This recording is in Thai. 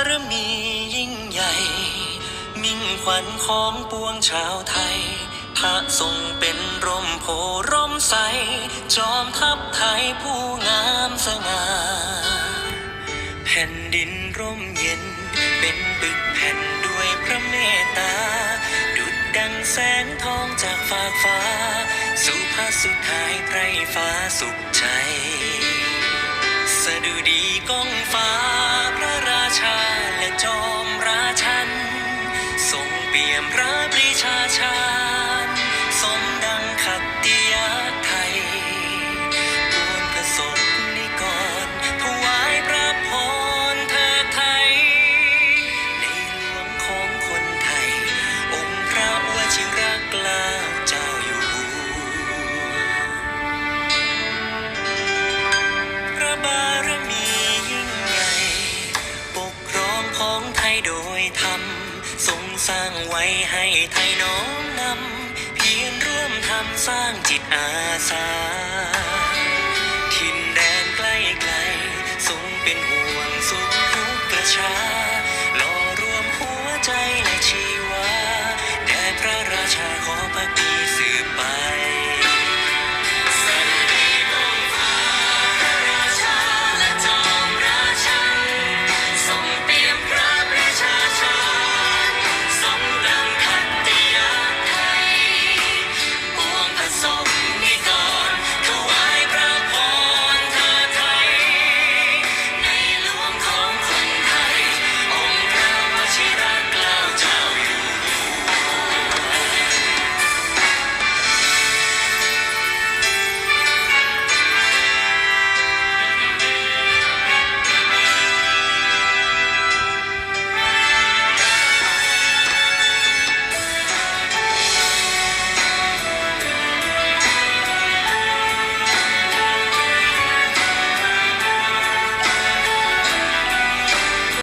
ารมียิ่งใหญ่ มิ่งขวัญของปวงชาวไทย พระทรงเป็นร่มโพร่มใส จอมทัพไทยผู้งามสง่าแผ่นดินร่มเย็น เป็นบึกแผ่นด้วยพระเมตตา ดุดดังแสงทองจากฟากฟ้าสุภาพสุดท้ายไพรฟ้าสุขใจ สะดุดีก้องฟ้า จอมราชันทรงเปี่ยมพระปรีชาชา โดยธรรมทรงสร้างไว้ให้ไทยน้อมนำเพียรร่วมทำสร้างจิตอาสา ทินแดนใกล้ไกลทรงเป็นหัว